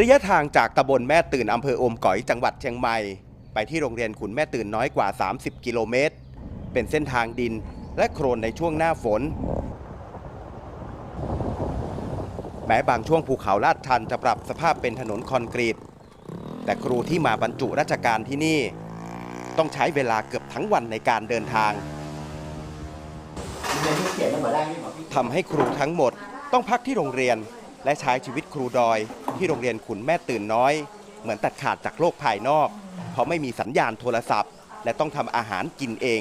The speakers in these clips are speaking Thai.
ระยะทางจากตำบลแม่ตื่นอำเภออมก๋อยจังหวัดเชียงใหม่ ไปที่โรงเรียนขุนแม่ตื่นน้อยกว่า 30 กิโลเมตร เป็นเส้นทางดินและโครนในช่วงหน้าฝน แม้บางช่วงภูเขาลาดชันจะปรับสภาพเป็นถนนคอนกรีต แต่ครูที่มาบรรจุราชการที่นี่ ต้องใช้เวลาเกือบทั้งวันในการเดินทางทำให้ครูทั้งหมดต้องพักที่โรงเรียน และใช้ชีวิตครูดอย ที่โรงเรียนขุนแม่ตื่นน้อย เหมือนตัดขาดจากโลกภายนอก เพราะไม่มีสัญญาณโทรศัพท์ และต้องทำอาหารกินเอง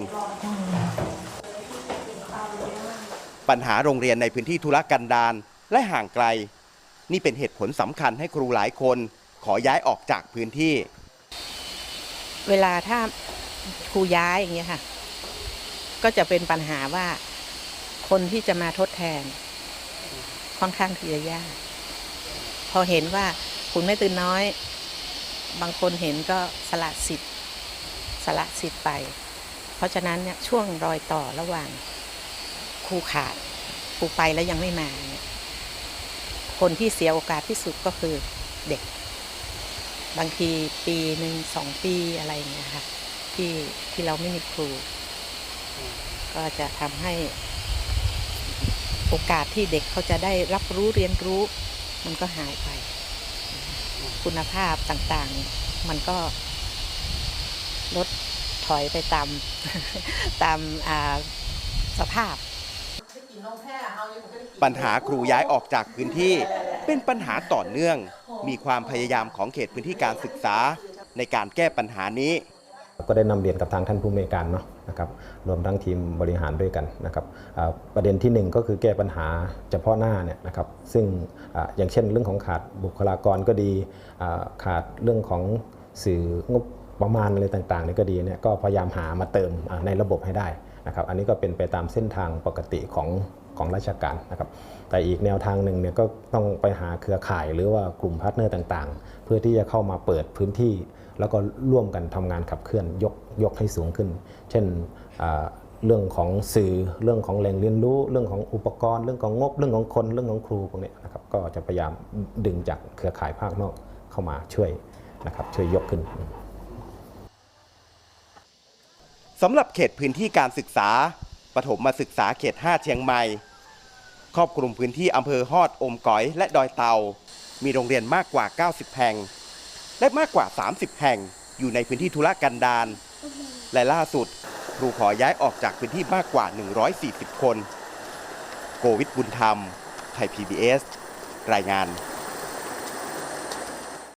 ปัญหาโรงเรียนในพื้นที่ธุรกันดารและห่างไกล นี่เป็นเหตุผลสำคัญให้ครูหลายคน ขอย้ายออกจากพื้นที่ เวลาถ้าครูย้ายอย่างเงี้ยค่ะ ก็จะเป็นปัญหาว่าคนที่จะมาทดแทน ค่อนข้างที่จะยาก พอเห็นว่าคุณไม่ตื่นน้อย บางคนเห็นก็สละสิทธิ์สละสิทธิ์ไป เพราะฉะนั้นเนี่ยช่วงรอยต่อระหว่างครูขาดครูไปแล้วยังไม่มาเนี่ยคนที่เสียโอกาสที่สุดก็คือเด็ก บางทีปีหนึ่งสองปีอะไรอย่างเงี้ยค่ะที่ที่เราไม่มีครู ก็จะทำให้ โอกาสที่เด็กเขาจะได้รับรู้เรียนรู้ มันก็หายไป คุณภาพต่างๆ มันก็ลดถอยไปตามตามสภาพ ปัญหาครูย้ายออกจากพื้นที่เป็นปัญหาต่อเนื่อง มีความพยายามของเขตพื้นที่การศึกษาในการแก้ปัญหานี้ ก็ได้นำเรียนกับทางท่านผู้อำนวยการเนาะนะครับรวมทั้งทีมบริหารด้วยกันนะครับประเด็นที่หนึ่งก็คือแก้ปัญหาเฉพาะหน้าเนี่ยนะครับซึ่งออย่างเช่นเรื่องของขาดบุคลากรก็ดีขาดเรื่องของสื่องบประมาณอะไรต่างๆนี่ก็ดีเนี่ยก็พยายามหามาเติมในระบบให้ได้นะครับอันนี้ก็เป็นไปตามเส้นทางปกติของ ของราชการนะครับแต่อีกแนวทางหนึ่งเนี่ยก็ต้องไปหาเครือข่ายหรือว่ากลุ่มพาร์ทเนอร์ต่างๆ เพื่อที่จะเข้ามาเปิดพื้นที่ แล้วก็ร่วมกันทำงานขับเคลื่อนยกยกให้สูงขึ้น เช่นเรื่องของสื่อเรื่องของแหล่งเรียนรู้ เรื่องของอุปกรณ์ เรื่องของงบ เรื่องของคนเรื่องของครูพวกนี้นะครับก็จะพยายามดึงจากเครือข่ายภาคนอกเข้ามาช่วยนะครับช่วยยกขึ้นสำหรับเขตพื้นที่การศึกษา ปฐมมาศึกษาเขต 5 เชียงใหม่ ครอบคลุมพื้นที่อำเภอฮอดอมก๋อยและดอยเตา มีโรงเรียนมากกว่า 90 แห่ง และมากกว่า 30 แห่งอยู่ในพื้นที่ธุรกันดารและล่าสุดครูขอย้ายออกจากพื้นที่มากกว่า 140 คน โกวิทบุญธรรม ไทย PBS รายงาน